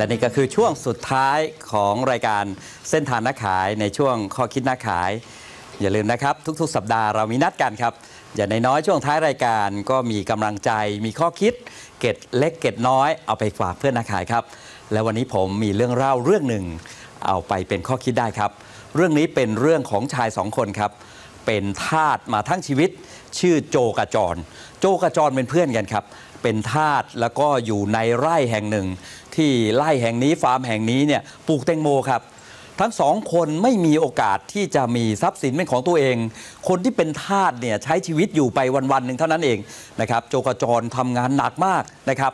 และนี่ก็คือช่วงสุดท้ายของรายการเส้นทางนักขายในช่วงข้อคิดนักขาย อย่าลืมนะครับ ทุกๆ สัปดาห์เรามีนัดกันครับ อย่างน้อยช่วงท้ายรายการก็มีกำลังใจมีข้อคิด เกร็ดเล็กเกร็ดน้อยเอาไปฝากเพื่อนนักขายครับ และวันนี้ผมมีเรื่องเล่าเรื่องหนึ่ง เอาไปเป็นข้อคิดได้ครับ เรื่องนี้เป็นเรื่องของชายสองคนครับ เป็นทาสมาทั้งชีวิต ชื่อโจกระจร โจกระจรเป็นเพื่อนกันครับ เป็นทาสแล้วก็อยู่ในไร่แห่งหนึ่ง ที่ไร่แห่งนี้ฟาร์มแห่งนี้เนี่ยปลูกแตงโมครับ ทั้งสองคนไม่มีโอกาสที่จะมีทรัพย์สินเป็นของตัวเอง คนที่เป็นทาสเนี่ยใช้ชีวิตอยู่ไปวันๆหนึ่งเท่านั้นเองนะครับโจกระจรทำงานหนักมากนะครับ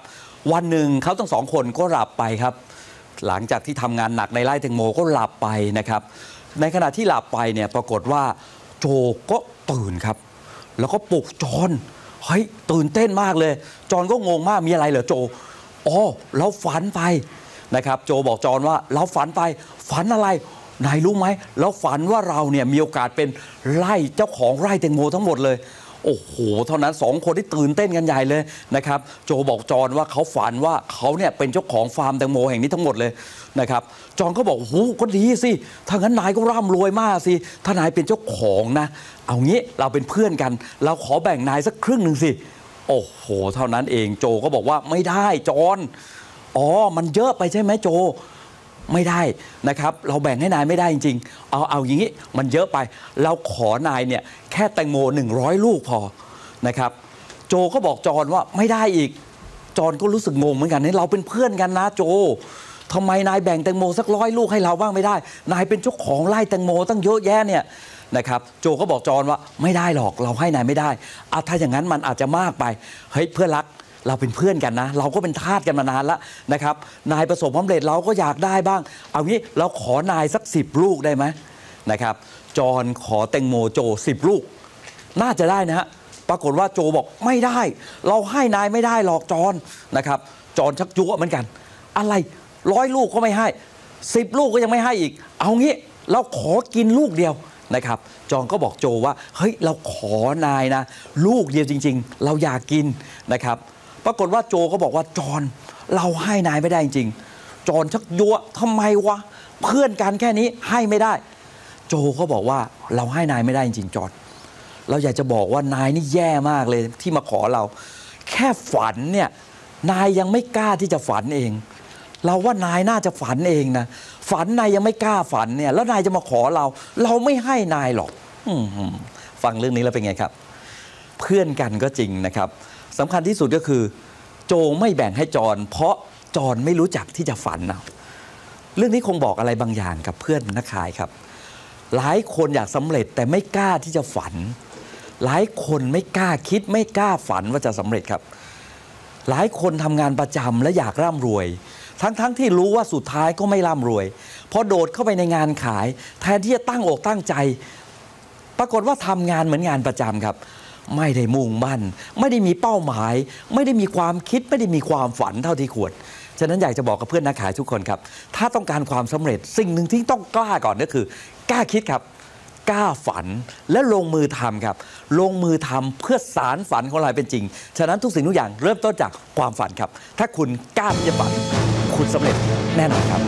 วันหนึ่งเขาทั้งสองคนก็หลับไปครับ หลังจากที่ทำงานหนักในไร่แตงโมก็หลับไปนะครับ ในขณะที่หลับไปเนี่ยปรากฏว่าโจก็ตื่นครับ แล้วก็ปลุกจอน เฮ้ยตื่นเต้นมากเลย จอนก็งงมากมีอะไรเหรอโจอ๋อเราฝันไปนะครับโจบอกจอนว่าเราฝันไปฝันอะไรนายรู้ไหมเราฝันว่าเราเนี่ยมีโอกาสเป็นไร่เจ้าของไร่แตงโมทั้งหมดเลย โอ้โห เท่านั้นสองคนที่ตื่นเต้นกันใหญ่เลยนะครับ โจบอกจอนว่าเขาฝันว่าเขาเนี่ยเป็นเจ้าของฟาร์มแตงโมแห่งนี้ทั้งหมดเลยนะครับ จอนก็บอกโอ้โหก็ดีสิ ถ้างั้นนายก็ร่ำรวยมากสิ ถ้านายเป็นเจ้าของนะ เอางี้เราเป็นเพื่อนกัน เราขอแบ่งนายสักครึ่งหนึ่งสิ โอ้โห เท่านั้นเอง โจก็บอกว่าไม่ได้จอน อ๋อ มันเยอะไปใช่ไหมโจ ไม่ได้นะครับ เราแบ่งให้นายไม่ได้จริง ๆ เอาเอาอย่างนี้มันเยอะไป เราขอนายเนี่ยแค่แตงโม 100 ลูกพอนะครับ โจก็บอกจอนว่าไม่ได้อีก จอนก็รู้สึกงงเหมือนกันนี่เราเป็นเพื่อนกันนะโจทำไมนายแบ่งแตงโมสักร้อยลูกให้เราบ้างไม่ได้ นายเป็นเจ้าของไร่แตงโมตั้งเยอะแยะเนี่ยนะครับโจก็บอกจอนว่าไม่ได้หรอกเราให้นายไม่ได้อะถ้าอย่างนั้นมันอาจจะมากไปเฮ้ยเพื่อนรัก เราเป็นเพื่อนกันนะ เราก็เป็นทาสกันมานานแล้วนะครับ นายประสบความสำเร็จเราก็อยากได้บ้าง เอางี้เราขอนายสักสิบลูกได้ไหมนะครับ จอนขอแตงโมโจสิบลูก น่าจะได้นะฮะปรากฏว่าโจบอกไม่ได้ เราให้นายไม่ได้หรอกจอนนะครับ จอนชักจั่วเหมือนกัน อะไรร้อยลูกก็ไม่ให้สิบลูกก็ยังไม่ให้อีก เอางี้เราขอกินลูกเดียวนะครับจอนก็บอกโจว่า เฮ้ย เราขอนายนะ ลูกเดียวจริง ๆ เราอยากกินนะครับ ปรากฏว่าโจก็บอกว่าจอนเราให้นายไม่ได้จริงจอนชักยัวทำไมวะเพื่อนกันแค่นี้ให้ไม่ได้ โจก็บอกว่าเราให้นายไม่ได้จริงจอนเราอยากจะบอกว่านายนี่แย่มากเลยที่มาขอเรา แค่ฝันเนี่ยนายยังไม่กล้าที่จะฝันเอง เราว่านายน่าจะฝันเองนะฝันนายยังไม่กล้าฝันเนี่ย แล้วนายจะมาขอเรา เราไม่ให้นายหรอกอฟังเรื่องนี้แล้วเป็นไงครับ เพื่อนกันก็จริงนะครับ สำคัญที่สุดก็คือ โจไม่แบ่งให้จอนเพราะจอนไม่รู้จักที่จะฝันนะเรื่องนี้คงบอกอะไรบางอย่างกับเพื่อนนักขายครับ หลายคนอยากสำเร็จแต่ไม่กล้าที่จะฝัน หลายคนไม่กล้าคิดไม่กล้าฝันว่าจะสำเร็จครับ หลายคนทำงานประจำและอยากร่ำรวย ทั้งๆทที่รู้ว่าสุดท้ายก็ไม่ร่ำรวยพอโดดเข้าไปในงานขาย แทนที่จะตั้งอกตั้งใจ ปรากฏว่าทำงานเหมือนงานประจำครับ ไม่ได้มุ่งมั่น ไม่ได้มีเป้าหมาย ไม่ได้มีความคิดไม่ได้มีความฝันเท่าที่ควรฉะนั้นอยากจะบอกกับเพื่อนนักขายทุกคนครับ ถ้าต้องการความสำเร็จสิ่งหนึ่งที่ต้องกล้าก่อนก็คือกล้าคิดครับกล้าฝันและลงมือทำครับ ลงมือทำเพื่อสารฝันของเราให้เป็นจริง ฉะนั้นทุกสิ่งทุกอย่างเริ่มต้นจากความฝันครับ ถ้าคุณกล้าที่จะฝัน คุณสำเร็จแน่นอนครับ